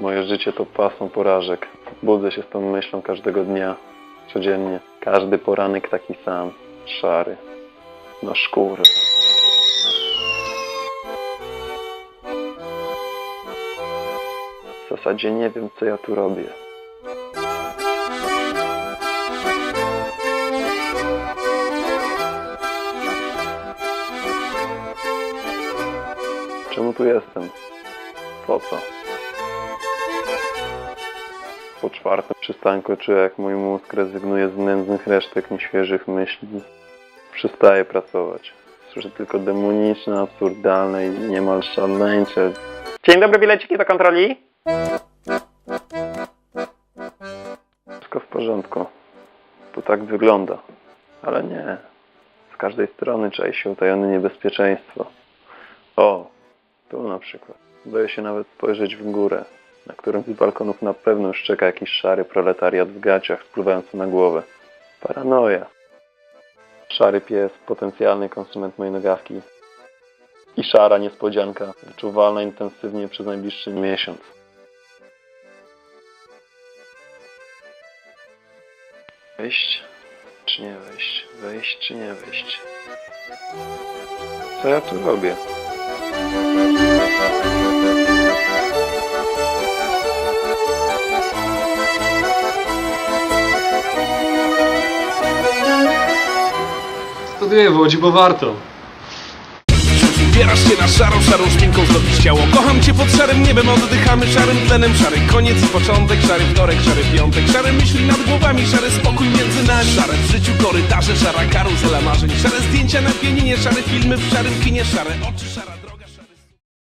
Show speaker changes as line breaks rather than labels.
Moje życie to pasmo porażek. Budzę się z tą myślą każdego dnia, codziennie. Każdy poranek taki sam, szary. No szkór. W zasadzie nie wiem, co ja tu robię. Czemu tu jestem? Po co? Po czwartym przystanku czuję, jak mój mózg rezygnuje z nędznych resztek nieświeżych myśli. Przestaje pracować. Słyszę tylko demoniczne, absurdalne i niemal szaleńcze. Dzień dobry, bileciki do kontroli. Wszystko w porządku. To tak wygląda. Ale nie. Z każdej strony czai się utajone niebezpieczeństwo. O, tu na przykład. Boję się nawet spojrzeć w górę, na którym z balkonów na pewno już czeka jakiś szary proletariat w gaciach spływający na głowę. Paranoja. Szary pies, potencjalny konsument mojej nogawki. I szara niespodzianka, wyczuwalna intensywnie przez najbliższy miesiąc. Wejść czy nie wejść? Wejść czy nie wejść? Co ja tu robię?
Łodzi, bo warto.
Ubierasz się na szarą, szarą szminką zdobić ciało. Kocham cię pod szarym niebem, oddychamy szarym tlenem. Szary koniec i początek, szary wtorek, szary piątek. Szare myśli nad głowami, szary spokój między nami. Szare w życiu korytarze, szara karuzela marzeń. Szare zdjęcia na pianinie, szare filmy w szarym kinie. Szare oczy, szara...